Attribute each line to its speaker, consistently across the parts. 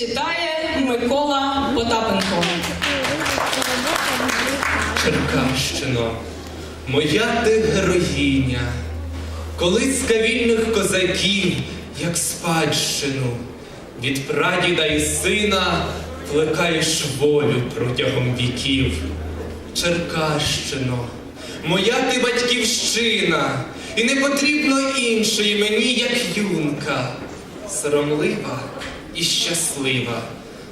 Speaker 1: Читає Микола Потапенко.
Speaker 2: Черкащино, моя ти героїня, колиска вільних козаків, як спадщину, від прадіда і сина плекаєш волю протягом віків. Черкащино, моя ти батьківщина, і не потрібно іншої мені, як юнка, соромлива і щаслива,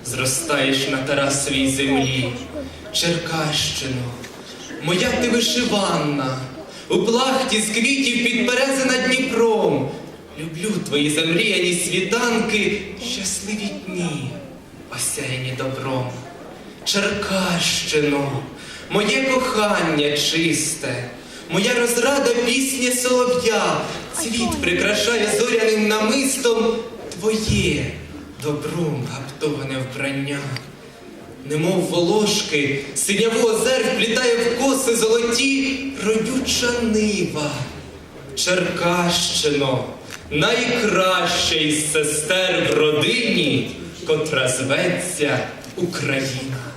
Speaker 2: зростаєш на Тарасовій землі. Черкащино, моя ти вишиванна, у плахті з квітів підберезе над Дніпром. Люблю твої замріяні світанки, щасливі дні, осяяні добром. Черкащино, моє кохання чисте, моя розрада пісня солов'я, цвіт прикрашає зоряним намистом твоє добром гаптоване вбрання. Немов волошки, синяву озер плітає в коси золоті родюча нива. Черкащино, найкраща із сестер в родині, котра зветься Україна.